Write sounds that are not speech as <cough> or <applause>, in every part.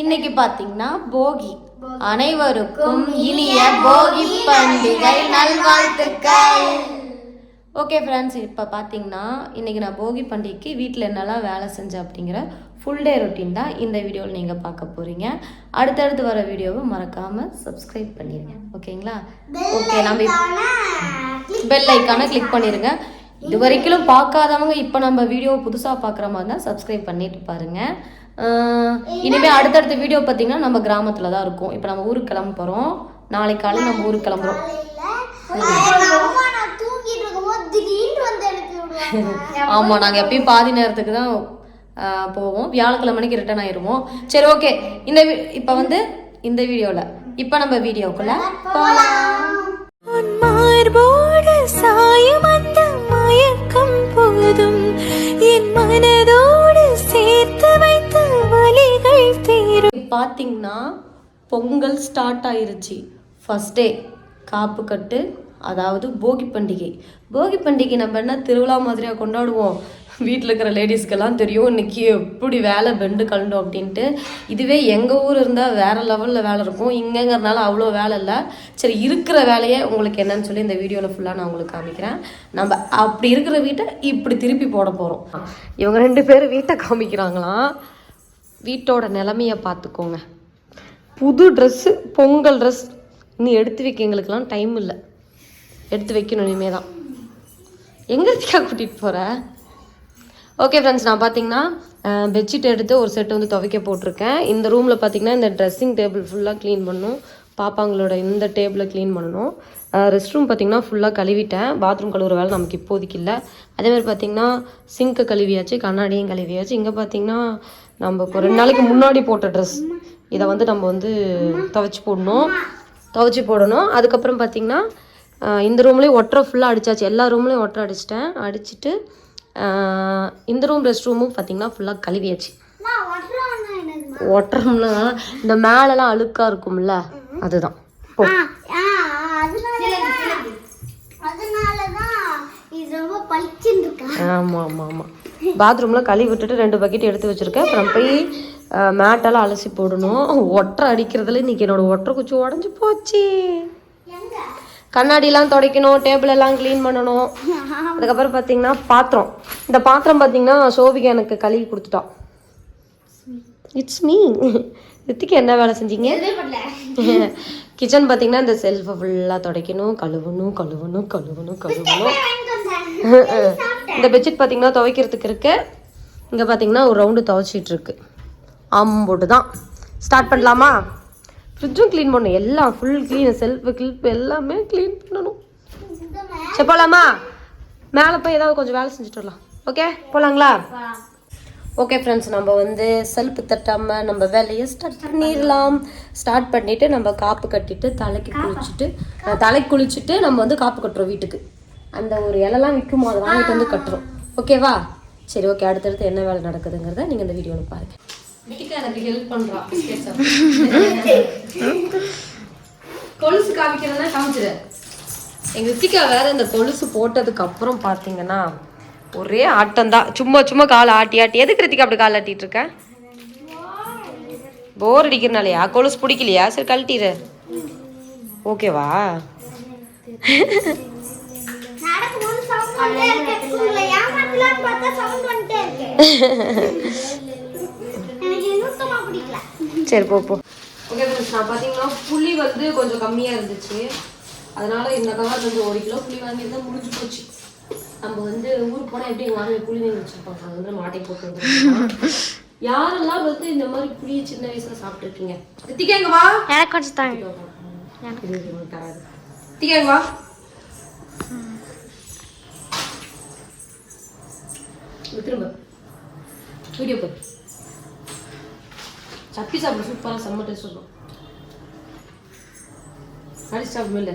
இன்னைக்கு பாத்தீங்கன்னா போகி. அனைவருக்கும் இனிய போகி பண்டிகை நல்வாழ்த்துக்கள். ஓகே ஃப்ரெண்ட்ஸ் இப்போ பார்த்தீங்கன்னா இன்றைக்கி நான் போகி பண்டிகைக்கு வீட்டில் என்னெல்லாம் வேலை செஞ்சேன் அப்படிங்கிற ஃபுல் டே ரொட்டீன் தான் இந்த வீடியோவில் நீங்கள் பார்க்க போகிறீங்க அடுத்தடுத்து வர வீடியோவை மறக்காமல் சப்ஸ்கிரைப் பண்ணிடுங்க ஓகேங்களா ஓகே நம்ம பெல் ஐக்கானை கிளிக் பண்ணிடுங்க இது வரைக்கும் பார்க்காதவங்க இப்போ நம்ம வீடியோவை புதுசாக பார்க்குற மாதிரி தான் சப்ஸ்கிரைப் பண்ணிட்டு பாருங்கள் இனிமேல் அடுத்தடுத்த வீடியோ பார்த்தீங்கன்னா நம்ம கிராமத்தில் தான் இருக்கும். இப்போ நம்ம ஊருக்கு கிளம்ப போகிறோம் நாளைக்கு காலை நம்ம ஊருக்கு கிளம்புறோம். அம்மா நான் தூங்கிட்டு இருக்கும்போது திடீர்னு வந்து எழுப்பி விடுவாங்க ஆமாம் நாங்கள் எப்பயும் பாதி நேரத்துக்கு தான் போவோம். வியாழக்கிழமை மணிக்கு ரிட்டர்ன் ஆயிடுவோம் சரி ஓகே இந்த இப்போ வந்து இந்த வீடியோவில் இப்போ நம்ம வீடியோக்குள்ள மார்போடு சாயும் அந்த மயக்கம் போதும். என் மனதோடு பார்த்தீங்கன்னா பொங்கல் ஸ்டார்ட் ஆயிருச்சு. ஃபஸ்ட் டே காப்பு கட்டு அதாவது போகி பண்டிகை. போகி பண்டிகை நம்ம என்ன திருவிழா மாதிரியாக கொண்டாடுவோம்? வீட்டில் இருக்கிற லேடிஸ்க்கெல்லாம் தெரியும் இன்னைக்கு எப்படி வேலை பெண்டு கலண்டோம் அப்படின்ட்டு. இதுவே எங்கள் ஊர் இருந்தால் வேறு லெவலில் வேலை இருக்கும். இங்கேங்கிறதுனால அவ்வளோ வேலை இல்லை. சரி இருக்கிற வேலையை உங்களுக்கு என்னன்னு சொல்லி இந்த வீடியோவில் ஃபுல்லாக நான் உங்களுக்கு காமிக்கிறேன். நம்ம அப்படி இருக்கிற வீட்டை இப்படி திருப்பி போட போகிறோம் இவங்க ரெண்டு பேர் வீட்டை காமிக்கிறாங்களாம். வீட்டோட நிலமையை பார்த்துக்கோங்க புது ட்ரெஸ்ஸு பொங்கல் ட்ரெஸ் இன்னும் எடுத்து வைக்க எங்களுக்கெல்லாம் டைம் இல்லை. எடுத்து வைக்கணும் இனிமே தான் எங்கே இருக்கா கூட்டிகிட்டு போகிற ஓகே ஃப்ரெண்ட்ஸ் நான் பார்த்தீங்கன்னா பெட்ஷீட் எடுத்து ஒரு செட் வந்து துவைக்க போட்டிருக்கேன். இந்த ரூமில் பார்த்தீங்கன்னா இந்த ட்ரெஸ்ஸிங் டேபிள் ஃபுல்லாக க்ளீன் பண்ணணும் பாப்பாங்களோட இந்த டேபிளை க்ளீன் பண்ணணும். ரெஸ்ட் ரூம் பார்த்தீங்கன்னா ஃபுல்லாக கழுவிட்டேன். பாத்ரூம் கழுவுற வேலை நமக்கு இப்போதைக்கு இல்லை. அதேமாதிரி பார்த்தீங்கன்னா சிங்க்கை கழுவியாச்சு கண்ணாடியும் கழுவியாச்சு. இங்கே பார்த்தீங்கன்னா நம்ம இப்போ ரெண்டு நாளைக்கு முன்னாடி போட்ட ட்ரெஸ் இதை வந்து நம்ம வந்து துவைச்சி போடணும். துவைச்சி போடணும். அதுக்கப்புறம் பார்த்தீங்கன்னா இந்த ரூம்லேயும் ஒட்டரை ஃபுல்லாக அடிச்சாச்சு. எல்லா ரூம்லேயும் ஒட்டரை அடிச்சிட்டேன். அடிச்சிட்டு இந்த ரூம் ரெஸ்ட் ரூமும் பார்த்தீங்கன்னா ஃபுல்லாக கழுவியாச்சு. ஒட்டுறோம்னா இந்த மேலெல்லாம் அழுக்காக இருக்கும்ல அதுதான். ஆமாம் ஆமாம் ஆமாம் பாத்ரூமில் கழுவி விட்டுட்டு ரெண்டு பக்கெட் எடுத்து வச்சுருக்கேன். அப்புறம் போய் மேட்டெல்லாம் அலசி போடணும். ஒட்டரை அடிக்கிறதுல இன்னைக்கு என்னோட ஒட்டரை குச்சி உடஞ்சி போச்சு. கண்ணாடிலாம் துடைக்கணும் டேபிள் எல்லாம் க்ளீன் பண்ணணும். அதுக்கப்புறம் பார்த்தீங்கன்னா பாத்திரம். இந்த பாத்திரம் பார்த்தீங்கன்னா சோபிகா எனக்கு கழுவி கொடுத்துட்டா. இட்ஸ் மீ ரித்திக்கு என்ன வேலை செஞ்சீங்க? கிச்சன் பார்த்தீங்கன்னா இந்த செல்ஃபை ஃபுல்லாக துடைக்கணும் கழுவணும் கழுவணும் கழுவணும் கழுவணும். இந்த பெட்ஷீட் பார்த்தீங்கன்னா துவைக்கிறதுக்கு இருக்கு. இங்கே பார்த்தீங்கன்னா ஒரு ரவுண்டு துவைச்சிட்டு இருக்கு. அம்போட்டு தான் ஸ்டார்ட் பண்ணலாமா? ஃப்ரிட்ஜும் க்ளீன் பண்ணணும். எல்லாம் ஃபுல் க்ளீன் செல்ஃபு கிளிப் எல்லாமே க்ளீன் பண்ணணும். சரி போகலாமா மேலே போய் ஏதாவது கொஞ்சம் வேலை செஞ்சுட்டு வரலாம். ஓகே போகலாங்களா ஓகே ஃப்ரெண்ட்ஸ் நம்ம வந்து செல்ஃப் தட்டாமல் நம்ம வேலையை ஸ்டார்ட் பண்ணிடலாம். ஸ்டார்ட் பண்ணிவிட்டு நம்ம காப்பு கட்டிட்டு தலைக்கு குளிச்சுட்டு தலைக்கு குளிச்சுட்டு நம்ம வந்து காப்பு கட்டுறோம் வீட்டுக்கு. அந்த ஒரு இலெல்லாம் விற்கும் அதை வாங்கிட்டு வந்து கட்டுறோம். ஓகேவா? சரி ஓகே. அடுத்தடுத்து என்ன வேலை நடக்குதுங்கிறத நீங்கள் இந்த வீடியோவில் பாருங்க. எனக்கு ஹெல்ப் பண்ணுறான் கொலுசு காமிக்கிறதுனா காமிச்சிடு எங்க ரித்திகா வேற இந்த கொலுசு போட்டதுக்கு அப்புறம் பாத்தீங்கன்னா ஒரே ஆட்டம் தான் சும்மா சும்மா காலை ஆட்டி ஆட்டி. எதுக்கு ரித்திகா அப்படி கால் ஆட்டிட்டு இருக்க? போர் அடிக்கிறனாலயா? கொலுசு பிடிக்கலையா? சரி கழட்டிடு ஓகேவா? <laughs> சரி போ போ. ஓகே ஃப்ரெண்ட்ஸ் நான் பார்த்தீங்கன்னா புளி வந்து கொஞ்சம் கம்மியாக இருந்துச்சு. அதனால இந்த கவர் வந்து ஒரு கிலோ புளி வாங்கியிருந்தா முடிஞ்சு போச்சு. நம்ம வந்து ஊருக்கு போனால் எப்படி எங்கள் மாமியார் புளி வாங்கி வச்சுருப்பாங்க? அது வந்து மாட்டை போட்டு யாரெல்லாம் வந்து இந்த மாதிரி புளியை சின்ன வயசுல சாப்பிட்ருக்கீங்க ரித்திகா எங்க வா. எனக்கு கொஞ்சம் தாங்க. எங்க வா. திரும்ப. வீடியோ போய் சப்பி சாப்பிட சூப்பராக செம்ம டேஸ்ட் இருக்கும். அடிச்சு சாப்பிடும் இல்லை.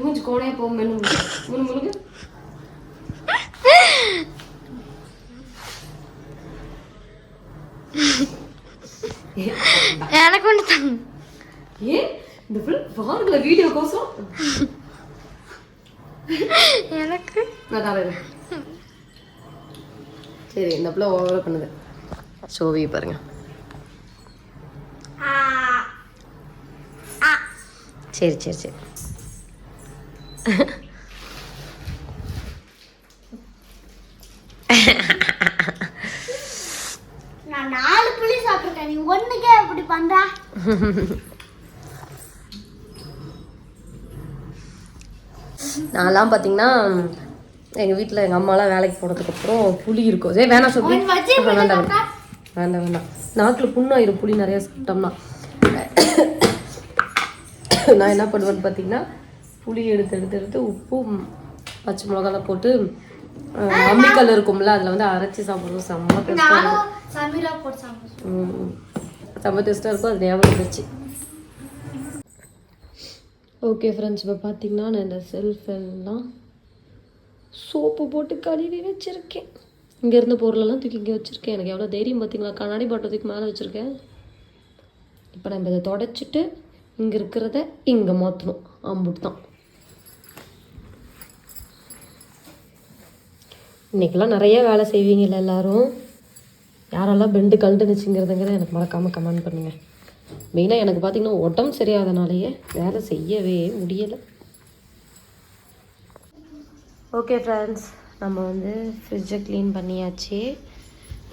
மூஞ்சி கோணையா போகும் மெனு முனு முனுக்கு எனக்கு ஒன்று தாங்க ஏ இந்த பிள்ளை பாருங்கள வீடியோ கோசம் எனக்கு நான் தரேன் சரி இந்த பிள்ளை ஓவராக பண்ணுது. சோவி பாருங்க. சரி சரி சரி. நான் நாலு புளி சாப்பிட்டுருக்கேன். நீ ஒண்ணுக்கே எப்படி பண்ற? நான்லாம் பார்த்தீங்கன்னா எங்கள் வீட்டில் எங்கள் அம்மாலாம் வேலைக்கு போனதுக்கப்புறம் புளி இருக்கும். சரி வேணாம் சொல்லி வேண்டாம் வேண்டாம். வேண்டாம் நாக்கில் புண்ணாயிரும் புளி நிறைய சாப்பிட்டோம்னா. நான் என்ன பண்ணுவேன்னு பார்த்தீங்கன்னா புளி எடுத்து எடுத்து எடுத்து உப்பு ம், பச்சை மிளகாலாம் போட்டு அம்மிக்கல் இருக்கும்ல அதில் வந்து அரைச்சி சாப்பிடுவோம் செம்ம டேஸ்ட்டாக இருக்கும். செம்ம டேஸ்ட்டாக இருக்கும் அது ஞாபகம் இருந்துச்சு ஓகே ஃப்ரெண்ட்ஸ் இப்போ பார்த்தீங்கன்னா நான் இந்த செல்ஃப் எல்லாம் சோப்பு போட்டு கழுவி வச்சுருக்கேன். இங்கே இருந்த பொருளெல்லாம் தூக்கி இங்கே வச்சுருக்கேன். எனக்கு எவ்வளோ தைரியம் பார்த்தீங்களா? கண்ணாடி பாட்டை தூக்கி மேலே வச்சுருக்கேன். இப்போ நம்ம இதை தொடச்சிட்டு இங்கே இருக்கிறத இங்கே மாற்றணும் அம்புட்டு தான் இன்றைக்கெல்லாம் நிறைய வேலை செய்வீங்கல்ல எல்லாரும். யாரெல்லாம் பெண்டு கழுண்டுனுச்சுங்கிறதுங்கிற எனக்கு மறக்காமல் கமெண்ட் பண்ணுங்கள் மெயினாக எனக்கு பார்த்தீங்கன்னா உடம்பு சரியாதனாலேயே வேலை செய்யவே முடியலை. ஓகே ஃப்ரெண்ட்ஸ் நம்ம வந்து ஃப்ரிட்ஜை க்ளீன் பண்ணியாச்சு.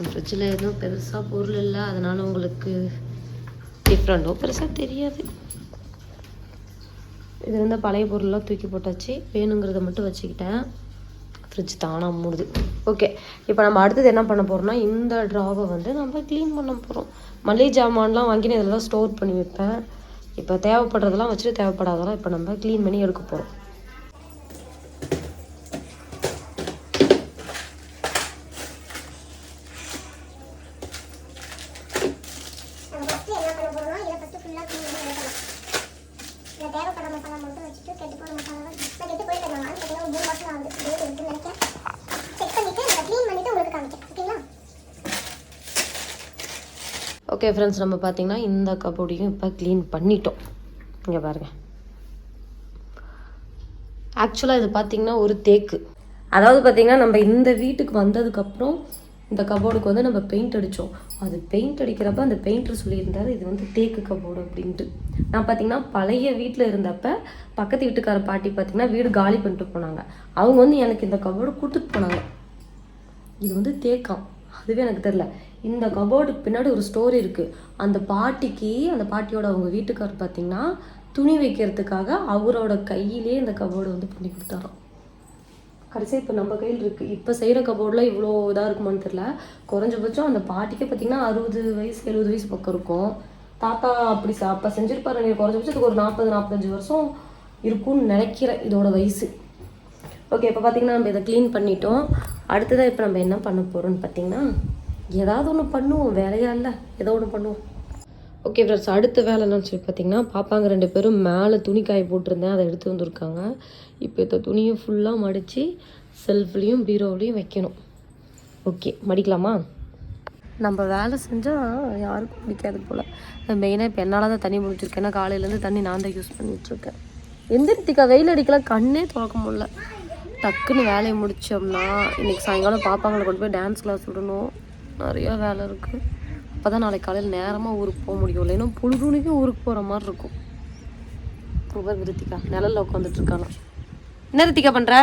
ஃப்ரிட்ஜில் எதுவும் பெருசாக பொருள் இல்லை. அதனால் உங்களுக்கு டிஃப்ரெண்ட்டோ பெருசாக தெரியாது. இது இருந்த பழைய பொருள்லாம் தூக்கி போட்டாச்சு. வேணுங்கிறத மட்டும் வச்சுக்கிட்டேன். ஃப்ரிட்ஜ் தானாக மூடுது. ஓகே இப்போ நம்ம அடுத்தது என்ன பண்ண போகிறோம்னா இந்த ட்ராவை வந்து நம்ம க்ளீன் பண்ண போகிறோம் மளிகை ஜாமான்லாம் வாங்கி நான் இதெல்லாம் ஸ்டோர் பண்ணி வைப்பேன். இப்போ தேவைப்படுறதெல்லாம் வச்சுட்டு தேவைப்படாதெல்லாம் இப்போ நம்ம க்ளீன் பண்ணி எடுக்க போகிறோம் நம்ம ஃபஸ்ட்டு என்ன பண்ண போறோம்னா இதை ஃபஸ்ட்டு ஃபுல்லாக க்ளீன் பண்ணி எடுக்கலாம் இதில் தேவைப்படுற மசாலா மட்டும் வச்சுட்டு கெட்டு போன மசாலா நான் கெட்டு நான் பார்த்தீங்கன்னா மூணு ஆகுது. டேட் இருக்குன்னு நினைக்கிறேன் செக் பண்ணிவிட்டு க்ளீன் பண்ணிவிட்டு உங்களுக்கு காமிக்கிறேன். ஓகேங்களா ஓகே ஃப்ரெண்ட்ஸ் நம்ம பார்த்தீங்கன்னா இந்த கபோர்டையும் இப்போ க்ளீன் பண்ணிட்டோம். இங்கே பாருங்கள் ஆக்சுவலாக இது பார்த்தீங்கன்னா ஒரு தேக்கு. அதாவது பார்த்தீங்கன்னா நம்ம இந்த வீட்டுக்கு வந்ததுக்கப்புறம் இந்த கபோர்டுக்கு வந்து நம்ம பெயிண்ட் அடித்தோம் அது பெயிண்ட் அடிக்கிறப்ப அந்த பெயிண்டர் சொல்லியிருந்தாரு இது வந்து தேக்கு கபோர்டு அப்படின்ட்டு. நான் பார்த்தீங்கன்னா பழைய வீட்டில் இருந்தப்ப பக்கத்து வீட்டுக்கார பாட்டி பார்த்தீங்கன்னா வீடு காலி பண்ணிட்டு போனாங்க. அவங்க வந்து எனக்கு இந்த கபோர்டு கொடுத்துட்டு போனாங்க. இது வந்து தேக்கம் அதுவே எனக்கு தெரில இந்த கபோர்டுக்கு பின்னாடி ஒரு ஸ்டோரி இருக்குது அந்த பாட்டிக்கு அந்த பாட்டியோட அவங்க வீட்டுக்காரர் பார்த்தீங்கன்னா துணி வைக்கிறதுக்காக அவரோட கையிலே இந்த கபோர்டு வந்து பண்ணி கொடுத்தாராம். கடைசியாக இப்போ நம்ம கையில் இருக்குது இப்போ செய்கிற கபோர்டில் இவ்வளோ இதாக இருக்குமான்னு தெரில குறைஞ்சபட்சம் அந்த பாட்டிக்கே பார்த்தீங்கன்னா அறுபது வயசு எழுபது வயசு பக்கம் இருக்கும். தாத்தா அப்படி ச அப்போ செஞ்சுருப்பாரு நீங்கள் குறைஞ்சபட்சத்துக்கு ஒரு நாற்பது நாற்பத்தஞ்சு வருஷம் இருக்கும்னு நினைக்கிறேன் இதோட வயசு. ஓகே இப்போ பார்த்தீங்கன்னா நம்ம இதை க்ளீன் பண்ணிட்டோம். அடுத்ததாக இப்போ நம்ம என்ன பண்ண போகிறோம்னு பார்த்தீங்கன்னா ஏதாவது ஒன்று பண்ணுவோம். வேலையாக இல்லை ஏதோ ஒன்று பண்ணுவோம். ஓகே ஃப்ரெண்ட்ஸ் அடுத்த வேலை என்னன்னு சொல்லி பார்த்தீங்கன்னா பாப்பாங்க ரெண்டு பேரும் மேலே துணி காய போட்டிருந்தேன். அதை எடுத்து வந்திருக்காங்க. இப்போ இந்த துணியை ஃபுல்லாக மடித்து செல்ஃப்லேயும் பீரோவிலையும் வைக்கணும். ஓகே மடிக்கலாமா? நம்ம வேலை செஞ்சால் யாருக்கும் பிடிக்காது போல். மெயினாக இப்போ என்னால் தான் தண்ணி முடிச்சிருக்கேன் ஏன்னா காலையிலேருந்து தண்ணி நான் தான் யூஸ் பண்ணிகிட்ருக்கேன் எந்திரித்திக்கா வெயில் அடிக்கலாம் கண்ணே துறக்க முடியல. டக்குன்னு வேலையை முடித்தோம்னா இன்றைக்கி சாயங்காலம் பாப்பாங்களை கொண்டு போய் டான்ஸ் கிளாஸ் விடணும். நிறையா வேலை இருக்குது அப்போ தான் நாளைக்கு காலையில் நேரமாக ஊருக்கு போக முடியும். இல்லைன்னா பொழுதுனிக்கும் ஊருக்கு போகிற மாதிரி இருக்கும். ரொம்ப ரித்திகா நிழலில் உட்காந்துட்டு இருக்கானா என்ன ரித்திகா பண்ணுற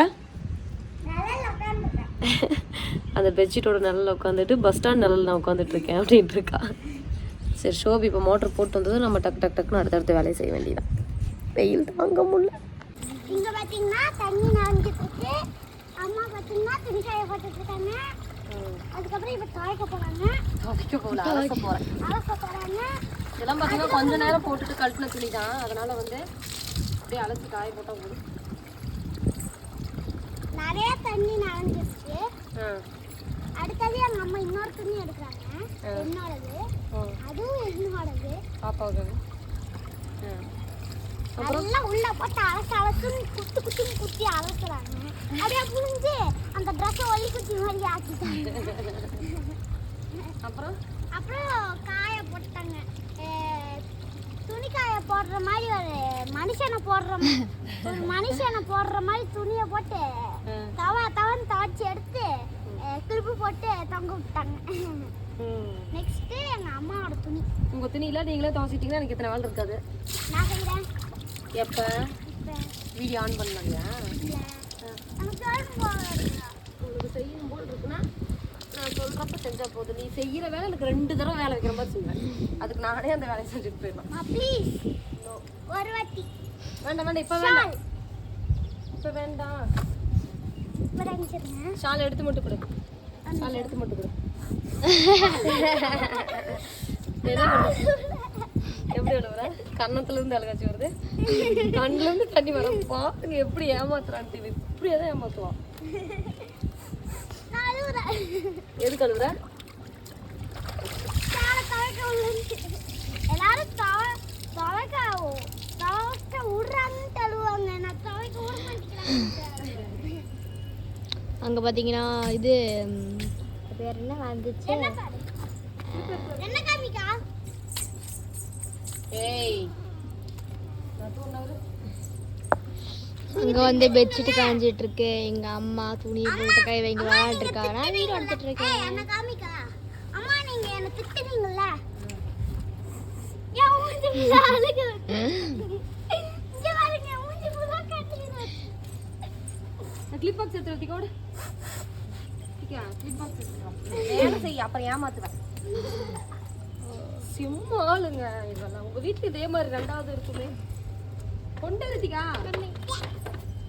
அந்த பெட்ஷீட்டோட நிழலில் உட்காந்துட்டு பஸ் ஸ்டாண்ட் நிழல்ல நான் உட்காந்துட்ருக்கேன் அப்படின்ட்டு இருக்கா. சரி ஷோபி இப்போ மோட்டர் போட்டு வந்ததும் நம்ம டக்கு டக்கு டக்குன்னு அடுத்தடுத்து வேலையை செய்ய வேண்டியதான் வெயில் தாங்க முடியல. இங்கே பார்த்தீங்கன்னா தண்ணி நனைஞ்சிட்டு அம்மா பார்த்தீங்கன்னா துணி காய அதுக்கப்புறம் இப்ப துவைக்க போறாங்க. துவைக்க போகல அலச போகிறேன் அலச போறாங்க. இதெல்லாம் பார்த்தீங்கன்னா கொஞ்ச நேரம் போட்டுட்டு கழட்டின துணி தான். அதனால வந்து அப்படியே அலசி காய போட்டால் போதும். நிறைய தண்ணி நனைஞ்சிருச்சு. அடுத்தது எங்க அம்மா இன்னொரு துணி எடுக்கிறாங்க. என்னோடது. அதுவும் என்னோடது. பாப்பாவுக்கு. எல்லாம் உள்ள போட்டு அலசு அலசுன்னு குத்து குத்துன்னு குத்தி அலசுறாங்க. அப்படியே புரிஞ்சு அந்த ட்ரெஸ்ஸை ஒலி குத்தி மாதிரி ஆக்கிட்டாங்க. அப்புறம்? அப்புறம் காய போட்டாங்க. துணிக்காய போடுற மாதிரி ஒரு மனுஷனை போடுற ஒரு மனுஷனை போடுற மாதிரி துணியை போட்டு தவா தவன் துவைச்சி எடுத்து கிளிப்பு போட்டு தொங்க விட்டாங்க. நெக்ஸ்ட் எங்க அம்மாவோட துணி. உங்க துணியில நீங்களே துவச்சிட்டீங்கன்னா எனக்கு இத்தனை வேலை இருக்காது? நான் செய்கிறேன் எப்ப? வீடியோ ஆன் போகாதுங்க. உங்களுக்கு செய்யணும் போல் இருக்குன்னா நான் சொல்றப்ப செஞ்சா போதும். நீ செய்யற வேலை எனக்கு ரெண்டு தடவை வேலை வைக்கிற மாதிரி சொல்லுவேன். அதுக்கு நானே அந்த வேலையை செஞ்சுட்டு போயிடலாம். அம்மா ப்ளீஸ் ஒரு வாட்டி. வேண்டாம் வேண்டாம் இப்ப வேண்டாம். இப்ப வேண்டாம். ஷால் எடுத்து மட்டும் கொடு. ஷால் எடுத்து மட்டும் கொடு. <laughs> என்ன? எப்படி அழுவுற? கன்னத்துல இருந்து அழுகாச்சி வருது. கண்ணுல இருந்து தண்ணி வர பாத்துங்க எப்படி ஏமாத்துறான்ட்டு இவன் இப்படியே தான் ஏமாத்துவான். துவைக்க உள்ளது. எல்லாரும் அங்க பாத்தீங்கன்னா இது பேர் என்ன? வந்துச்சு என்ன பாரு என்ன காமிக்கா ஏய் அங்க வந்து பெட்ஷீட் காஞ்சிட்டு இருக்கு எங்க அம்மா துணி போட்டு கை வைங்க விளையாட்டு இருக்கா நான் வீடியோ எடுத்துட்டு இருக்கேன். என்ன காமிக்கா? அம்மா நீங்க என்ன கட்டிங்க கிளிப் பாக்ஸ் எடுத்து வச்சுக்கோடு கிளிப் பாக்ஸ் வேலை செய்ய அப்புறம் ஏமாத்துவேன். சிம்மாளுங்க இதெல்லாம் உங்க வீட்டுல இதே மாதிரி ரெண்டாவது இருக்குமே. கொண்டு ரித்திகா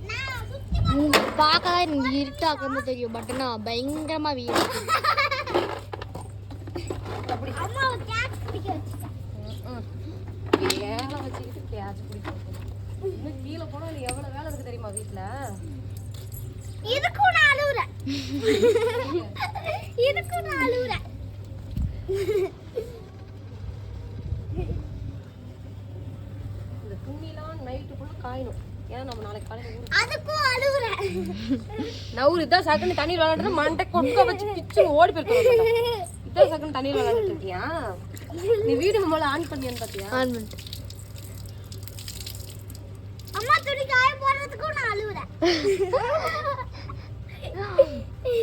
நான் சுத்தி உங்களுக்கு பார்க்க எனக்கு இருட்டாக்கமா தெரியும் பட் நான் பயங்கரமா வீடு வேலை வச்சுக்கிட்டு கேட்ச் பிடிக்கும் இன்னும் கீழே போனா நீ எவ்வளவு வேலை இருக்கு தெரியுமா வீட்டுல? இதுக்கும் நான் அழுகுறேன் <laughs> இதுக்கும் நான் அழுகுறேன் காயணும் ஏன்னா நம்ம நாளைக்கு காலையில ஊருக்கு அதுக்கும் அழுகுறேன் நவுரு இதான் சகன்னு தண்ணீர் விளையாடுறது மண்டை கொட்க வச்சு பிச்சு ஓடி போயிருக்கோம் இதான் சகன்னு தண்ணீர் விளையாடிட்டு இருக்கியா? நீ வீடு முதல்ல ஆன் பண்ணியான்னு பாத்தியா? ஆன் பண்ணிட்டு அம்மா துணி காய போடுறதுக்கும் நான் அழுகுறேன்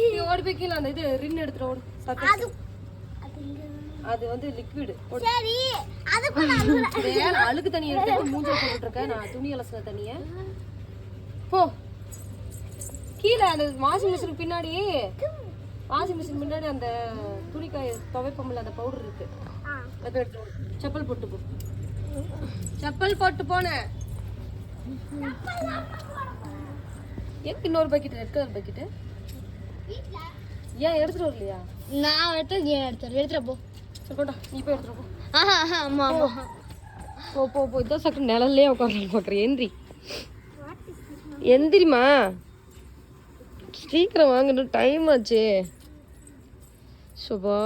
நீ ஓடி போய் கீழே அந்த இது ரின் எடுத்துட்டு ஓடு. அது வந்து லிக்விடு சரி வேலை அழுக்கு தண்ணி எடுத்து மூஞ்சில போட்டுட்டு நான் துணி அலசின தண்ணிய. போ. கீழே அந்த வாஷிங் மிஷின் பின்னாடி வாஷிங் மிஷின் பின்னாடி அந்த துணிக்காய துவைப்போம்ல அந்த பவுடர் இருக்கு. அதை எடுத்து. செப்பல் போட்டு போ. செப்பல் போட்டு போனேன் எதுக்கு இன்னொரு பக்கெட் கலர் பக்கெட்டு வீட்ல. ஏன் எடுத்துட்டு வரலையா? நான் எடுத்து ஏன் எடுத்துறேன் எடுத்துற போ. கொண்டா நீ போய் எடுத்துட்டு போ. ஆஹா ஆஹா, ஆமா ஆமா. போ. போ போ இதான் சக்கர நிழல்லே உட்காரலாம் பார்க்குறேன் எந்திரி. எந்திரிமா சீக்கிரம் வாங்கணும் டைம் ஆச்சு. சுபா.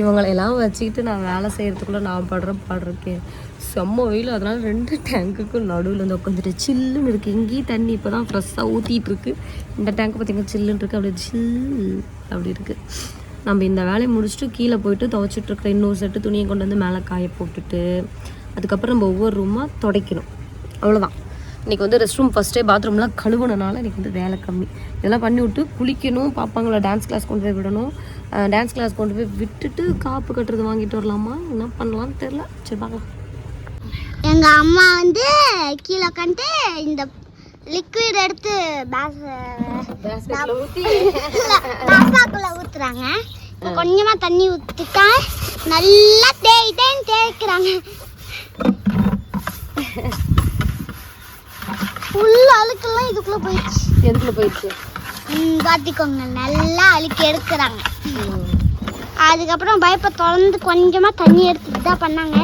இவங்களையெல்லாம் வச்சுக்கிட்டு நான் வேலை செய்கிறதுக்குள்ளே நான் படுற பாடுறக்கேன் செம்ம வெயில். அதனால ரெண்டு டேங்குக்கும் நடுவில் வந்து உட்காந்துட்டு சில்லுன்னு இருக்குது இங்கேயும் தண்ணி இப்போ தான் ஃப்ரெஷ்ஷாக ஊற்றிட்டு இருக்கு. இந்த டேங்க் பார்த்தீங்கன்னா சில்லுன்னு இருக்குது அப்படியே சில் அப்படி இருக்குது நம்ம இந்த வேலையை முடிச்சுட்டு கீழே போயிட்டு துவைச்சிட்டு இருக்கிற இன்னொரு செட்டு துணியை கொண்டு வந்து மேலே காய போட்டுட்டு அதுக்கப்புறம் நம்ம ஒவ்வொரு ரூமாக துடைக்கணும். அவ்வளோதான் இன்றைக்கி வந்து ரெஸ்ட் ரூம் ஃபஸ்ட்டே பாத்ரூம்லாம் கழுவுனனால இன்றைக்கி வந்து வேலை கம்மி. இதெல்லாம் பண்ணி விட்டு குளிக்கணும் பாப்பாங்களை டான்ஸ் கிளாஸ் கொண்டு போய் விடணும். டான்ஸ் கிளாஸ் கொண்டு போய் விட்டுட்டு காப்பு கட்டுறது வாங்கிட்டு வரலாமா? என்ன பண்ணலாம்னு தெரில சரி பார்க்கலாம். எங்க அம்மா வந்து கீழே உட்காந்துட்டு இந்த லிக்விட் எடுத்து பேஸ் பாப்பாக்குள்ள <laughs> கொஞ்சமா தண்ணி ஊத்திட்டா நல்லா தேய் தேய்ன்னு தேய்க்கிறாங்க. ஃபுல் அழுக்கெல்லாம் இதுக்குள்ள போயிடுச்சு. எதுக்குள்ள போயிடுச்சு? ம், பாத்துக்கோங்க நல்லா அழுக்கி எடுக்கிறாங்க. அதுக்கப்புறம் பைப்பை திறந்து கொஞ்சமா தண்ணி எடுத்துட்டு தான் பண்ணாங்க.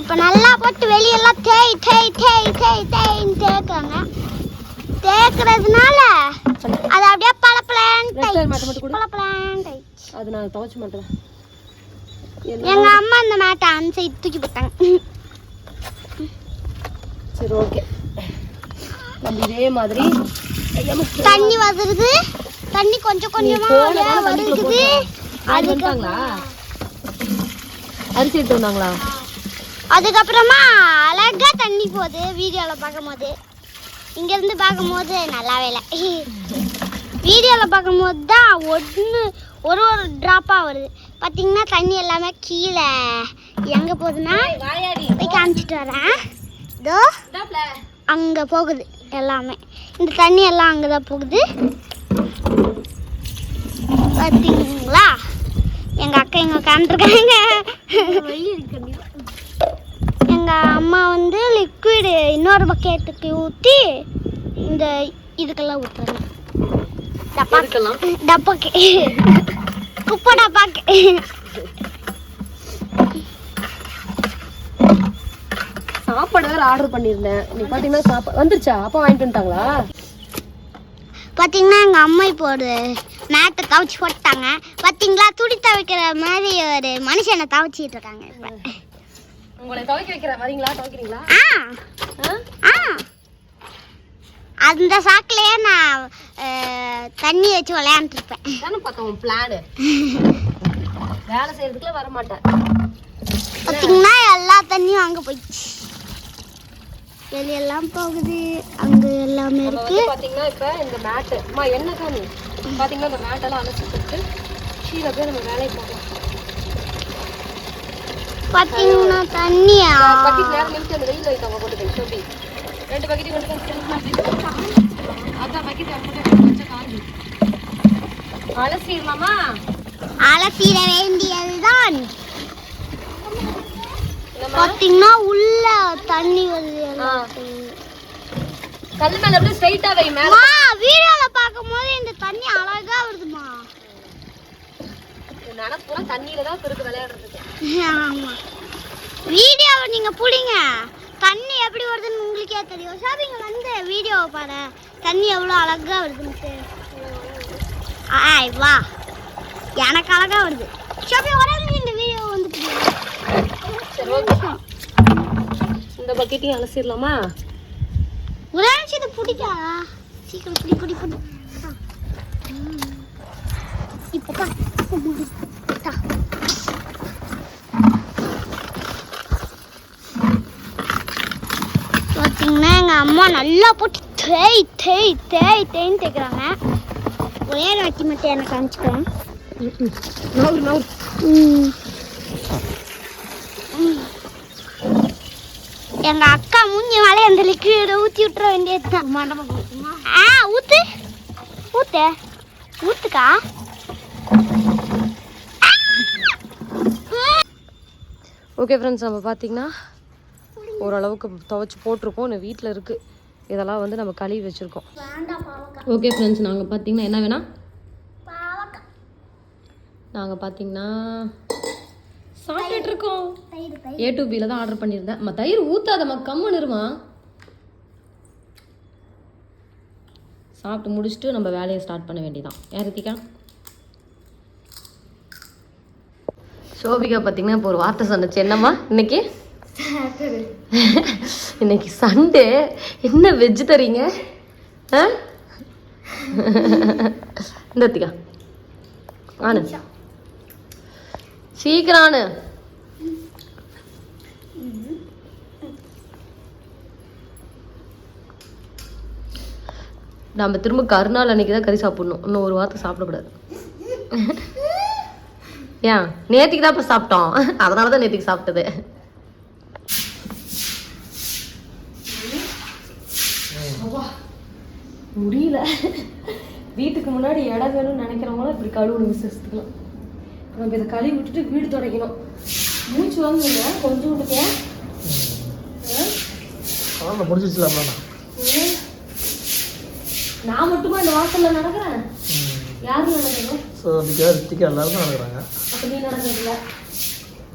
இப்போ நல்லா போட்டு வெளியெல்லாம் தேய் தேய் தேய் தேய் தேய்ன்னு தேய்க்கிறாங்க. தேய்க்கிறதுனால அது அப்படியே மட்டும் கொடு. அது நான் துவைச்சு மாட்டேன் எங்க அம்மா அந்த மேட்டை அந்த சைடு தூக்கி போட்டாங்க. சரி ஓகே. நம்ம இதே மாதிரி தண்ணி வருது தண்ணி கொஞ்சம் கொஞ்சமா. ஆள் வந்துட்டாங்களா? அரிசி எடுத்து வந்தாங்களா? அதுக்கப்புறமா அழகா தண்ணி போகுது வீடியோவில் பார்க்கும்போது. இங்கேருந்து பார்க்கும்போது நல்லாவே இல்லை. வீடியோவில் பார்க்கும்போது தான் ஒன்று ஒரு ஒரு ட்ராப்பாக வருது. பார்த்தீங்கன்னா தண்ணி எல்லாமே கீழே எங்கே போகுதுன்னா போய் காமிச்சிட்டு வரேன். இதோ அங்கே போகுது எல்லாமே. இந்த தண்ணி எல்லாம் அங்கே தான் போகுது. பார்த்தீங்களா எங்கள் அக்கா இங்கே உட்காந்துருக்காங்க எங்கள் அம்மா வந்து லிக்விடு இன்னொரு பக்கெட்டுக்கு ஊற்றி இந்த இதுக்கெல்லாம் ஊற்றுறாங்க டப்பா இருக்கலாம் டப்பாக்கு. குப்பை டப்பாக்கு. சாப்பாடு வேற ஆர்டர் பண்ணியிருந்தேன். நீ பார்த்தீங்கன்னா சாப்பாடு வந்துருச்சா? அப்பா வாங்கிட்டு வந்துட்டாங்களா? பார்த்தீங்கன்னா எங்கள் அம்மா இப்போ ஒரு மேட்டை துவைச்சி போட்டாங்க. பார்த்தீங்களா துணி துவைக்கிற மாதிரி ஒரு மனுஷனை துவைச்சிட்டு இருக்காங்க இப்போ. உங்களை துவைக்க வைக்கிற வரீங்களா துவைக்கிறீங்களா? ஆ? ஆ. அந்த சாக்கிலேயே நான் தண்ணி வச்சு விளையாண்டுருப்பேன். தானே பார்த்தோம் உன் பிளானு வேலை செய்யறதுக்குலாம் வர மாட்டேன் பார்த்தீங்கன்னா எல்லா தண்ணியும் அங்கே போயிடுச்சு. வெளியெல்லாம் போகுது. அங்கே எல்லாமே இருக்கு. பாத்தீங்கன்னா இப்ப இந்த மேட்டு அம்மா என்ன காணி பாத்தீங்கன்னா இந்த மேட்டெல்லாம் அலசி போட்டு கீழே போய் நம்ம வேலையை பார்க்கலாம் பார்த்தீங்கன்னா தண்ணியா? நேரம் நிமிஷம் அந்த வெயில் வைத்தாங்க கொண்டு போய் சொல்லி ரெண்டு பக்கெட் கொண்டு அதான் பக்கெட் கொஞ்சம் காஞ்சி அலசிடலாமா அலசிட வேண்டியதுதான். பார்த்தீங்கன்னா உள்ள தண்ணி வருது. கல் மேல அப்படியே ஸ்ட்ரைட்டா வை மேல. வீடியோல பார்க்கும்போது இந்த தண்ணி அழகா வருதுமா. நினப்புற தண்ணியில தான் இருக்கு விளையாடுறதுக்கு. ஆமா. வீடியோவை நீங்க புடிங்க. தண்ணி எப்படி வருதுன்னு உங்களுக்கே தெரியும். ஷாப்பிங் வந்து வீடியோவை பாரு. தண்ணி எவ்வளோ அழகா வருதுன்ட்டு. ஆய் வா. எனக்கு அழகா வருது. ஷாப்பிங் நிமிஷம் இந்த வீடியோ வந்து பிடிக்கும். சரி ஓகே. இந்த பக்கெட்டையும் அலசிடலாமா? ஒரே நிமிஷம் இதை பிடிக்கா? சீக்கிரம் பிடி பிடி பிடி. ஆ. இப்போ தான் தா. பார்த்தீங்கன்னா எங்கள் அம்மா நல்லா போட்டு தேய் தேய் தேய் தேய்ன்னு தேய்க்கிறாங்க. ஒரே வாட்டி மட்டும் எனக்கு காமிச்சுக்கிறேன். எங்க அக்கா மூஞ்சி மேலே அந்த லிக்விட ஊத்தி விட்டுற வேண்டியதுதான் ஆ ஊத்து. ஊத்து. ஊத்துக்கா. ஓகே ஃப்ரெண்ட்ஸ் நம்ம பார்த்தீங்கன்னா ஓரளவுக்கு துவைச்சி போட்டிருக்கோம். இன்னும் வீட்டில் இருக்குது இதெல்லாம் வந்து நம்ம கழுவி வச்சுருக்கோம். ஓகே ஃப்ரெண்ட்ஸ் நாங்கள் பார்த்தீங்கன்னா என்ன வேணா? நாங்கள் பார்த்தீங்கன்னா சாப்பிட்டுட்டு இருக்கோம் ஏ டு பியில் தான் ஆர்டர் பண்ணியிருந்தேன். அம்மா தயிர் ஊற்றாதம்மா கம்முன்னு இருமா? சாப்பிட்டு முடிச்சுட்டு நம்ம வேலையை ஸ்டார்ட் பண்ண வேண்டியதான் யார் ரித்திகா சோபிகா பார்த்தீங்கன்னா இப்போ ஒரு வார்த்தை சொன்னச்சு. என்னம்மா இன்னைக்கு? இன்னைக்கு சண்டே. என்ன வெஜ் தரீங்க? ஆ? இந்த ரித்திகா ஆனு. சீக்கிரம் ஆனு. நம்ம திரும்ப கருநாள் அன்னைக்கு தான் கறி சாப்பிடணும். இன்னும் ஒரு வாரத்தை சாப்பிடக்கூடாது. ஏன்? நேத்திக்கு தான் இப்போ சாப்பிட்டோம். அதனால தான் நேத்திக்கு சாப்பிட்டது. முடியல. வீட்டுக்கு முன்னாடி இடம் வேணும்னு நினைக்கிறவங்களும் இப்படி கழுவுணும் விசேஷத்துக்குலாம் நம்ம இதை கழுவி விட்டுட்டு வீடு துடைக்கணும். மூச்சு வாங்குங்க. கொஞ்சம் விட்டுக்க. அதான் முடிச்சிச்சுல அப்புறம் ஏன்? நான் மட்டுமா இந்த வாசல்ல நடக்கிறேன்? யாரும் நடக்கிறீங்க ஸோ அதுக்காக ரித்திகா எல்லாருமே நடக்கிறாங்க. அப்ப நீ நடக்கிறதில்ல.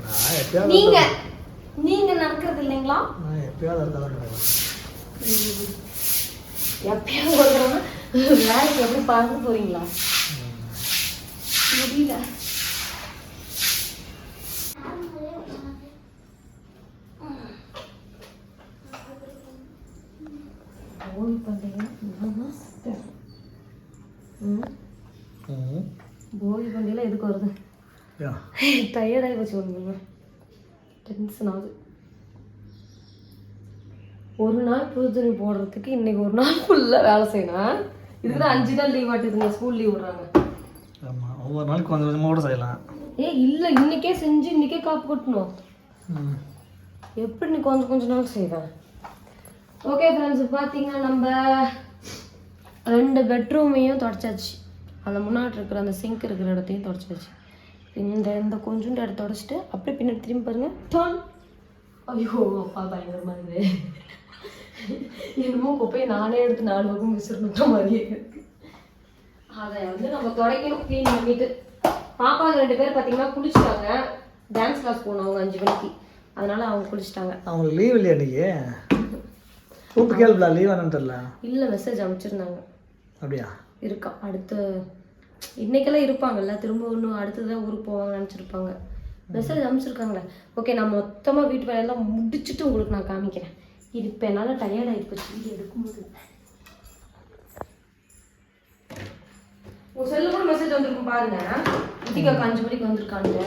நான் எப்பயாவது நீங்க. நீங்க நடக்கிறது இல்லைங்களா? நான் எப்பயாவது நடக்கிறேன். எப்பயாவது ஒரு தடவை வேலைக்கு எப்படி பார்க்க போறீங்களா? முடியல. போகி பண்டிகை போகி பண்டிகைலாம் எதுக்கு வருது? டயர்டாகி போச்சு ஒன்று டென்ஷன் ஆகுது. ஒரு நாள் புது துணி போடுறதுக்கு இன்னைக்கு ஒரு நாள் ஃபுல்லாக வேலை செய்யணும். இதுக்கு தான் அஞ்சு நாள் லீவ் ஆட்டுதுங்க ஸ்கூல் லீவ் விடுறாங்க. ஆமாம் ஒவ்வொரு நாளைக்கு கொஞ்சம் கொஞ்சமாக கூட செய்யலாம். ஏ இல்லை இன்னைக்கே செஞ்சு இன்னைக்கே காப்பு கட்டணும். எப்படி நீ கொஞ்சம் கொஞ்ச நாள் செய்வேன்? ஓகே ஃப்ரெண்ட்ஸ் பார்த்தீங்கன்னா நம்ம ரெண்டு பெட்ரூமையும் தொடச்சாச்சு. அந்த முன்னாடி இருக்கிற அந்த சிங்க் இருக்கிற இடத்தையும் தொடச்சாச்சு. இந்த இந்த கொஞ்சோண்டு இடத்த தொடச்சிட்டு அப்படியே பின்னாடி திரும்பி பாருங்க. டான் ஐயோ அப்பா பயங்கரமா இருக்குது. என்னமோ குப்பையை நானே எடுத்து நாலு பக்கம் விசிறுட்ட மாதிரியே அதை வந்து நம்ம துடைக்கணும் க்ளீன் பண்ணிட்டு. பாப்பாங்க ரெண்டு பேர் பார்த்தீங்கன்னா குளிச்சுட்டாங்க. டான்ஸ் கிளாஸ் போகணும் அவங்க அஞ்சு மணிக்கு. அதனால அவங்க குளிச்சுட்டாங்க. அவங்களுக்கு லீவ் இல்லையா இன்னைக்கு? கூப்பிட்டு கேள்வில லீவ் தெரில இல்லை மெசேஜ் அனுப்பிச்சிருந்தாங்க. அப்படியா? இருக்கா அடுத்து இன்னைக்கெல்லாம் இருப்பாங்கல்ல திரும்ப இன்னும் அடுத்ததான் ஊருக்கு போவாங்க நினச்சிருப்பாங்க. மெசேஜ் அனுப்பிச்சிருக்காங்களே. ஓகே நான் மொத்தமாக வீட்டு வேலையெல்லாம் முடிச்சுட்டு உங்களுக்கு நான் காமிக்கிறேன். இது இப்போ என்னால் டயர்ட் ஆகி போச்சு. இது எடுக்கும்போது. உங்கள் செல்லு கூட மெசேஜ் வந்திருக்கும் பாருங்க. இட்டிகா அஞ்சு மணிக்கு வந்திருக்காங்க.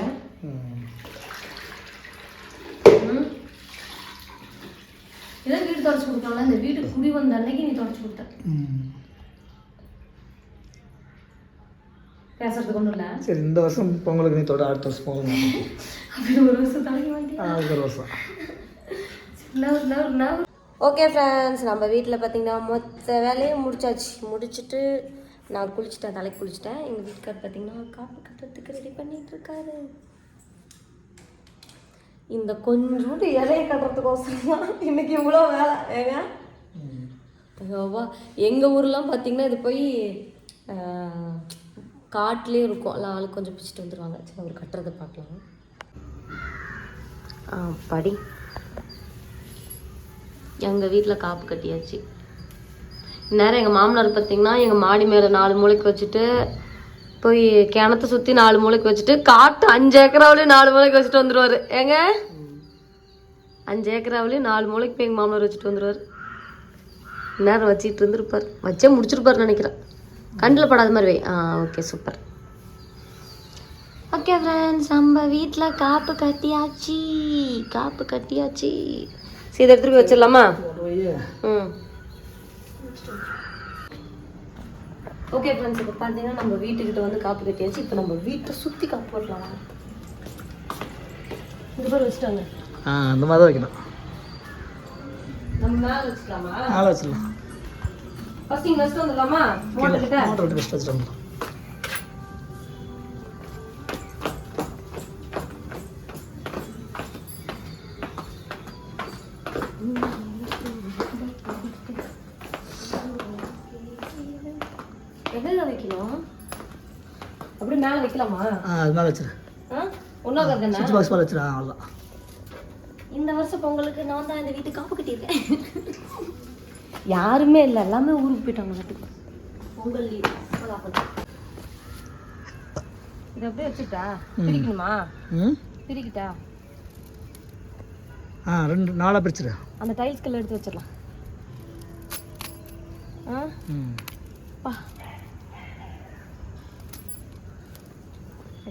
இதான் வீடு தொடச்சி கொடுத்தாங்களா இந்த வீடு குடி வந்த அன்னைக்கு நீ தொடச்சி கொடுத்த. பேசுறதுக்கு ஒன்றும் இல்லை. சரி இந்த வருஷம் பொங்கலுக்கு நீ தொட அடுத்த வருஷம் பொங்கல் <laughs> அப்படி ஒரு வருஷம் தலைக்கு மாட்டி அடுத்த வருஷம். ஓகே ஃப்ரெண்ட்ஸ் நம்ம வீட்டில் பார்த்தீங்கன்னா மொத்த வேலையும் முடிச்சாச்சு. முடிச்சுட்டு நான் குளிச்சுட்டேன் தலைக்கு குளிச்சுட்டேன். எங்கள் வீட்டுக்கார் பார்த்தீங்கன்னா காப்பு கட்டுறதுக்கு ரெடி பண்ணிட்டு இருக்காரு இந்த கொஞ்சோண்டு இலையை கட்டுறதுக்கோசரம் இன்னைக்கு இவ்வளோ வேலை. ஏங்க? ஐயோவா எங்கள் ஊர்லாம் பார்த்தீங்கன்னா இது போய் காட்டிலே இருக்கும். எல்லாம் ஆளுக்கு கொஞ்சம் பிடிச்சிட்டு வந்துடுவாங்க சரி அவர் கட்டுறதை பார்க்கலாம். ஆ படி. எங்கள் வீட்டில் காப்பு கட்டியாச்சு. நேரம் எங்கள் மாமனார் பார்த்தீங்கன்னா எங்கள் மாடி மேலே நாலு மூளைக்கு வச்சுட்டு போய் கிணத்தை சுற்றி நாலு மூளைக்கு வச்சுட்டு காட்டு அஞ்சு ஏக்கராவிலையும் நாலு மூளைக்கு வச்சுட்டு வந்துடுவார் ஏங்க? அஞ்சு ஏக்கராவிலையும் நாலு மூளைக்கு போய் எங்கள் மாமனார் வச்சுட்டு வந்துடுவார் நேரம் வச்சுட்டு இருந்திருப்பார். வச்சே முடிச்சிருப்பாருன்னு நினைக்கிறேன். கண்ணில் படாத மாதிரி வை. ஆ ஓகே சூப்பர். ஓகே ஃப்ரெண்ட்ஸ் நம்ம வீட்டில் காப்பு கட்டியாச்சு. காப்பு கட்டியாச்சு. சரி இதை எடுத்துட்டு போய் வச்சிடலாமா? ம். ஓகே ஃப்ரெண்ட்ஸ் இப்போ பார்த்தீங்கன்னா நம்ம வீட்டுக்கிட்ட வந்து காப்பு கட்டியாச்சு. இப்போ நம்ம வீட்டை சுற்றி காப்பு போடலாம். இது பேர் வச்சுட்டாங்க. ஆ அந்த மாதிரி தான் வைக்கணும். நம்ம மேலே வச்சுக்கலாமா? ஆளை வச்சிடலாம். ஃபர்ஸ்ட் இங்கே வச்சுட்டு வந்துடலாமா? மோட்டர் கிட்ட மோட்டர் ஃபஸ்ட் வச்சுட்டு வந்துடலாம். அது மேலே வச்சிரு சுவிட்ச் பாக்ஸ் மேலே வச்சிரு ஆ அவ்வளோதான் இந்த வருஷம் பொங்கலுக்கு நான் தான் இந்த வீட்டுக்கு காப்பு கட்டியிருக்கேன். யாருமே இல்லை எல்லாமே ஊருக்கு போயிட்டாங்க வீட்டுக்கு பொங்கல் இதை அப்படியே வச்சுட்டா பிரிக்கணுமா? ம்? பிரிக்கிட்டா? ஆ ரெண்டு நாளாக பிரிச்சிரு. அந்த டைல்ஸ் கல்ல எடுத்து வச்சிடலாம். ஆ? ம். பா.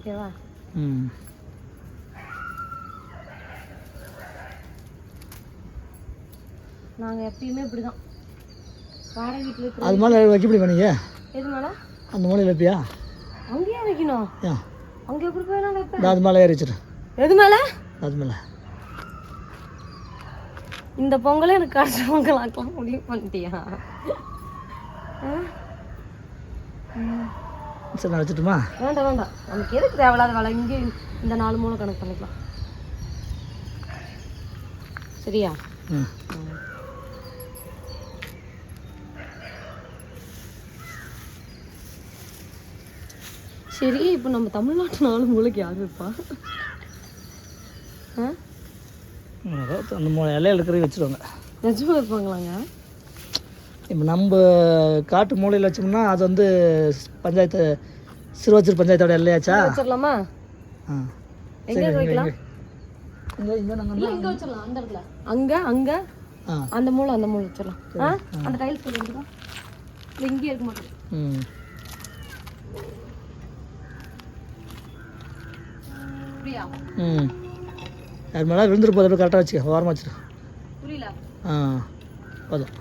ஓகேவா? ம். நாங்கள் எப்பயுமே இப்படி தான் வாடகை வீட்டில் அது மேலே வைக்க முடியுமா நீங்கள் எது மேலே அந்த மூலையில் வைப்பியா? அங்கேயே வைக்கணும். அங்கே எப்படி போய் நான் வைப்பேன். அது மேலே ஏறி வச்சிரு எது மேலே? அது மேலே. இந்த பொங்கலை எனக்கு கடைசி பொங்கல் ஆக்கலாம் முடிவு பண்ணிட்டியா? ஆ? சரி நான் வச்சுட்டுமா வேண்டாம் வேண்டாம். நமக்கு எதுக்கு தேவையில்லாத வேலை? இங்கே இந்த நாலு மூணு கணக்கு பண்ணிக்கலாம். சரியா? ம். சரி இப்போ நம்ம தமிழ்நாட்டு நாலு மூளைக்கு யார் வைப்பா அந்த மூணு இலையில இருக்கிறத வச்சுருவாங்க. நிஜமா வைப்பாங்களாங்க இப்போ நம்ம காட்டு மூலையில் வச்சோம்னா அது வந்து பஞ்சாயத்து சிறுவச்சூர் பஞ்சாயத்தோட எல்லையாச்சா? வச்சிடலாமா ஆ. எங்க வைக்கலாம். இங்கே. இங்கே இங்க அந்த இடத்துல. அங்க அங்க? அந்த மூளை அந்த மூளை வச்சிடலாம் ஆ? அந்த டைல்ஸ் இல்லை இங்கேயே இருக்க மாட்டேன் ம். புரியா? ம். யார் மேலே விழுந்துட்டு போதை கரெக்டாக வச்சுக்க. ஓரமாக வச்சுரு புரியல. ஆ. போதும்.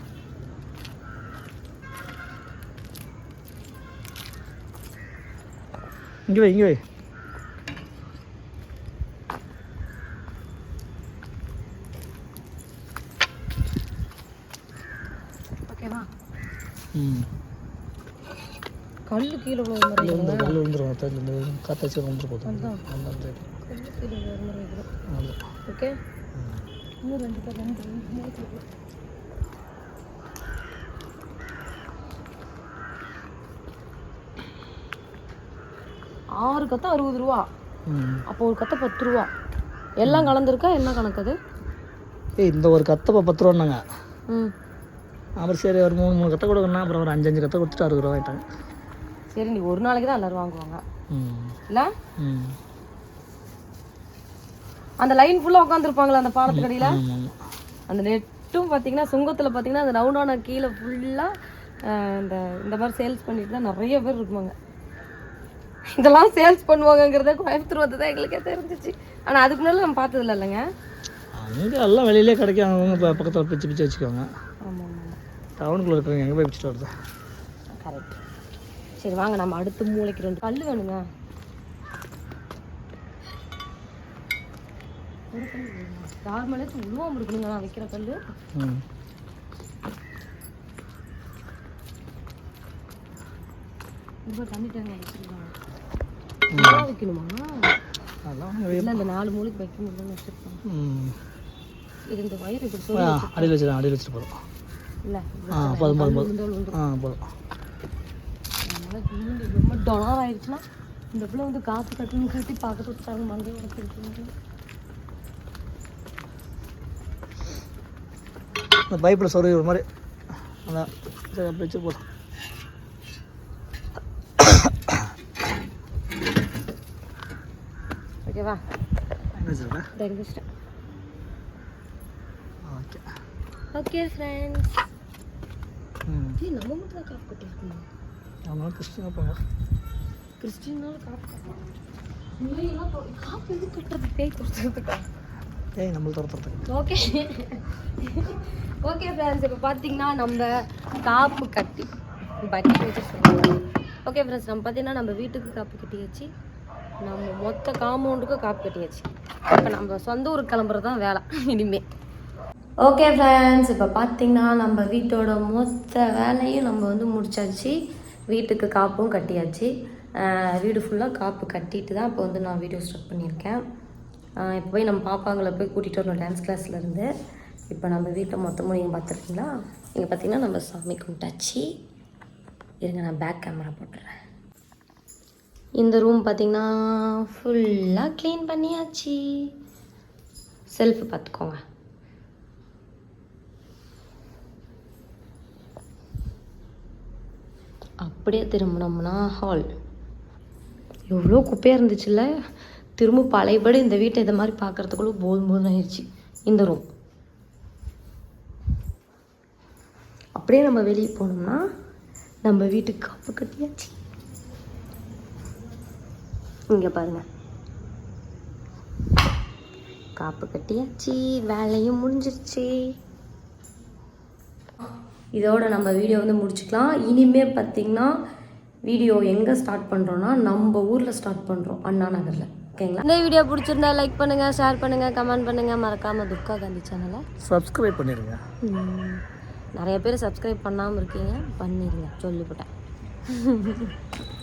இங்கே வை இங்கே வை கல் கீழே விழுற மாதிரி கல் விழுந்துரும் தெரிஞ்சு வச்சு வந்துட்டு போதும். ஓகே இன்னும் ரெண்டு ரெண்டு ஆறு கத்தை அறுபது ரூபா. அப்போ ஒரு கத்தை பத்து ரூபா. எல்லாம் கலந்துருக்கா? என்ன கணக்கு அது ஏய் இந்த ஒரு கத்தை பத்து ரூபான்னாங்க. ம். அப்புறம் சரி ஒரு மூணு மூணு கத்தை கொடுக்கணும் அப்புறம் ஒரு அஞ்சு அஞ்சு கத்தை கொடுத்துட்டு அறுபது ரூபா ஆயிட்டாங்க சரி நீ ஒரு நாளைக்கு தான் எல்லாரும் வாங்குவாங்க. இல்லை? அந்த லைன் ஃபுல்லாக உட்காந்துருப்பாங்களே அந்த பாலத்துக்கு அடியில் ஆமாம் ஆமாம் அந்த நெட்டும் பார்த்தீங்கன்னா சுங்கத்தில் பார்த்தீங்கன்னா அந்த ரவுண்டான கீழே ஃபுல்லாக இந்த இந்த மாதிரி சேல்ஸ் பண்ணிட்டு தான் நிறைய பேர் இருக்குமாங்க. இதெல்லாம் சேல்ஸ் பண்ணுவாங்கங்கிறத கோயம்புத்தூர் வந்து தான் எங்களுக்கே தெரிஞ்சிச்சு. ஆனால் அதுக்கு முன்னாடி நம்ம பார்த்ததில்ல இல்லைங்க? அங்கே எல்லாம் வெளியிலே கிடைக்கும் அவங்க இப்போ பக்கத்தில் பிச்சு பிச்சு வச்சுக்கோங்க ஆமாம். டவுனுக்குள்ளே இருக்கிறவங்க எங்கே போய் பிச்சுட்டு வருது கரெக்ட் சரி வாங்க நம்ம அடுத்த மூளைக்கு ரெண்டு கல் வேணுங்க. நார்மலாக உருவம் இருக்கணுங்க நான் வைக்கிற கல் இப்போ தண்ணி வச்சுருக்காங்க. இதெல்லாம் வைக்கணுமா அதெல்லாம் அந்த நாலு மூளைக்கு வைக்க முடியலன்னு வச்சுருக்காங்க ம் இது இந்த வயிறு இப்படி அடியில் வச்சுருக்கேன் அடியில் வச்சுட்டு போதும் இல்லை ஆ போதும் போதும் போதும். ஆ போதும். ரொம்ப டொனார் ஆயிடுச்சுன்னா இந்த பிள்ளை வந்து காசு கட்டணும் கட்டி விட்டுட்டாங்க மங்கை உடச்சிருக்கு இந்த பைப்பில் ஒரு மாதிரி. அதான். சரி அப்படி வச்சு போதும் ஓகேவா வச்சிட்டேன் ஓகே ஓகே ஃப்ரெண்ட்ஸ் ஏய் நம்ம மட்டும் தான் காப்பு கட்டியிருக்கணும் அவனால கிறிஸ்டினாக போங்க. கிறிஸ்டினால காப்பு கட்டணும் இல்லைன்னா காப்பு எது கட்டுறது? பேய் கொடுத்துருக்கா ஏய் நம்மள துரத்துறதுக்கு ஓகே ஓகே ஃப்ரெண்ட்ஸ் இப்போ பார்த்தீங்கன்னா நம்ம காப்பு கட்டி பக்கெட் வச்சு ஓகே ஃப்ரெண்ட்ஸ் நம்ம பார்த்தீங்கன்னா நம்ம வீட்டுக்கு காப்பு கட்டியாச்சு. நம்ம மொத்த காம்பவுண்டுக்கும் காப்பு கட்டியாச்சு. இப்போ நம்ம சொந்த ஊருக்கு கிளம்புறது தான் வேலை இனிமே. ஓகே ஃப்ரெண்ட்ஸ் இப்போ பார்த்தீங்கன்னா நம்ம வீட்டோட மொத்த வேலையும் நம்ம வந்து முடிச்சாச்சு. வீட்டுக்கு காப்பும் கட்டியாச்சு. வீடு ஃபுல்லாக காப்பு கட்டிட்டு தான் இப்போ வந்து நான் வீடியோ ஸ்டார்ட் பண்ணியிருக்கேன். இப்போ போய் நம்ம பாப்பாங்களை போய் கூட்டிகிட்டு வரணும் டான்ஸ் கிளாஸ்லேருந்து இப்போ நம்ம வீட்டை மொத்தமும் நீங்கள் பார்த்துருக்கீங்களா இங்கே பார்த்தீங்கன்னா நம்ம சாமி கும்பிட்டாச்சு. இருங்க நான் பேக் கேமரா போட்டுறேன். இந்த ரூம் பார்த்திங்கன்னா ஃபுல்லாக க்ளீன் பண்ணியாச்சு. செல்ஃப் பார்த்துக்கோங்க அப்படியே திரும்பினோம்னா ஹால் எவ்வளோ குப்பையாக இருந்துச்சுல்ல? திரும்ப பழையபடி இந்த வீட்டை இதை மாதிரி பார்க்குறதுக்குள்ள போதும் போதும் ஆயிடுச்சு. இந்த ரூம் அப்படியே நம்ம வெளியே போனோம்னா நம்ம வீட்டுக்கு காப்பு கட்டியாச்சு. இங்கே பாருங்க. காப்பு கட்டியாச்சு வேலையும் முடிஞ்சிருச்சு. இதோட நம்ம வீடியோ வந்து முடிச்சுக்கலாம். இனிமே பார்த்தீங்கன்னா வீடியோ எங்கே ஸ்டார்ட் பண்ணுறோன்னா நம்ம ஊரில் ஸ்டார்ட் பண்ணுறோம் அண்ணா நகரில். ஓகேங்களா இந்த வீடியோ பிடிச்சிருந்தா லைக் பண்ணுங்கள் ஷேர் பண்ணுங்கள் கமெண்ட் பண்ணுங்கள் மறக்காமல் துர்கா காந்தி சேனலை சப்ஸ்கிரைப் பண்ணிடுங்க நிறைய பேர் சப்ஸ்கிரைப் பண்ணாமல் இருக்கீங்க பண்ணிடுங்க சொல்லிவிட்டேன் <laughs>